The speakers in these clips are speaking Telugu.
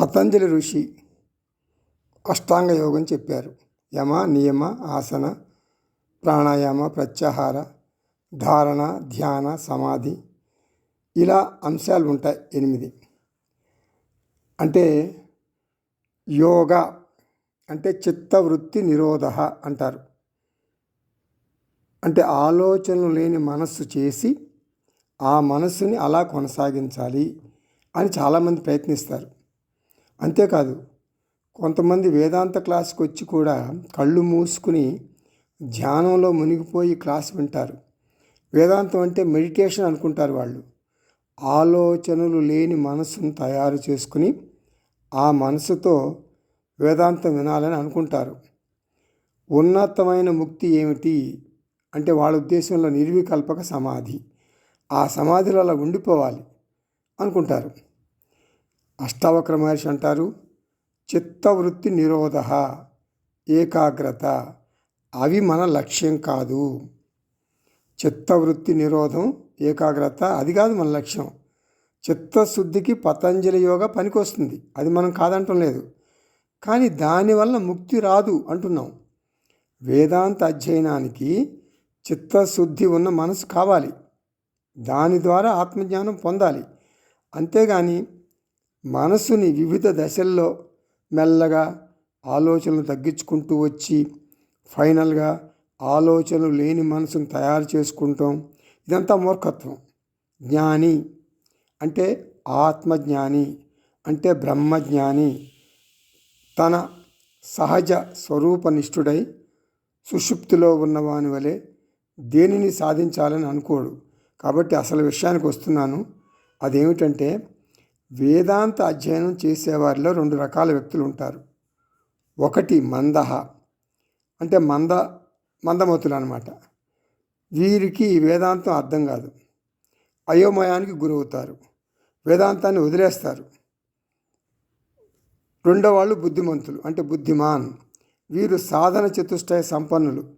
పతంజలి ఋషి అష్టాంగ యోగం చెప్పారు. యమ నియమ ఆసన ప్రాణాయామ ప్రత్యాహార ధారణ ధ్యాన సమాధి ఇలా అంశాలు ఉంటాయి ఎనిమిది. అంటే యోగా అంటే చిత్తవృత్తి నిరోధ అంటారు. అంటే ఆలోచనలు లేని మనస్సు చేసి ఆ మనస్సుని అలా కొనసాగించాలి అని చాలామంది ప్రయత్నిస్తారు. అంతేకాదు కొంతమంది వేదాంత క్లాస్కి వచ్చి కూడా కళ్ళు మూసుకుని ధ్యానంలో మునిగిపోయి క్లాస్ వింటారు. వేదాంతం అంటే మెడిటేషన్ అనుకుంటారు వాళ్ళు. ఆలోచనలు లేని మనసును తయారు చేసుకుని ఆ మనసుతో వేదాంతం వినాలని అనుకుంటారు. ఉన్నతమైన ముక్తి ఏమిటి? అంటే వాళ్ళ ఉద్దేశంలో నిర్వికల్పక సమాధి. ఆ సమాధిలో అలా ఉండిపోవాలి అనుకుంటారు. అష్టావక్ర మహర్షి అంటారు చిత్తవృత్తి నిరోధ ఏకాగ్రత అవి మన లక్ష్యం కాదు. చిత్తవృత్తి నిరోధం ఏకాగ్రత అది కాదు మన లక్ష్యం. చిత్తశుద్ధికి పతంజలి యోగ పనికొస్తుంది అది మనం కాదంటం లేదు. కానీ దానివల్ల ముక్తి రాదు అంటున్నాం. వేదాంత అధ్యయనానికి చిత్తశుద్ధి ఉన్న మనసు కావాలి. దాని ద్వారా ఆత్మజ్ఞానం పొందాలి. అంతేగాని మనసుని వివిధ దశల్లో మెల్లగా ఆలోచనలు తగ్గించుకుంటూ వచ్చి ఫైనల్గా ఆలోచనలు లేని మనసును తయారు చేసుకుంటాం. ఇదంతా మూర్ఖత్వం. జ్ఞాని అంటే ఆత్మజ్ఞాని అంటే బ్రహ్మజ్ఞాని తన సహజ స్వరూపనిష్ఠుడై సుషుప్తిలో ఉన్నవాని వలె దేనిని సాధించాలని అనుకోడు. కాబట్టి అసలు విషయానికి వస్తున్నాను. అదేమిటంటే వేదాంత అధ్యయనం చేసేవారిలో రెండు రకాల వ్యక్తులు ఉంటారు. ఒకటి మందహ అంటే మంద మందమతులు అనమాట వీరికి వేదాంతం అర్థం కాదు. అయోమయానికి గురవుతారు. వేదాంతాన్ని వదిలేస్తారు. రెండో వాళ్ళు బుద్ధిమంతులు అంటే బుద్ధిమాన్. వీరు సాధన చతుష్టయ సంపన్నులు.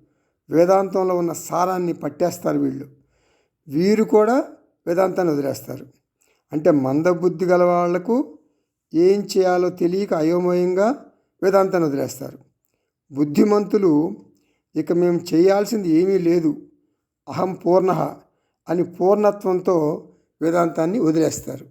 వేదాంతంలో ఉన్న సారాన్ని పట్టేస్తారు వీళ్ళు. వీరు కూడా వేదాంతాన్ని వదిలేస్తారు. అంటే మందబుద్ధి గల వాళ్ళకు ఏం చేయాలో తెలియక అయోమయంగా వేదాంతాన్ని వదిలేస్తారు. బుద్ధిమంతులు ఇక మేము చేయాల్సింది ఏమీ లేదు అహం పూర్ణ అని పూర్ణత్వంతో వేదాంతాన్ని వదిలేస్తారు.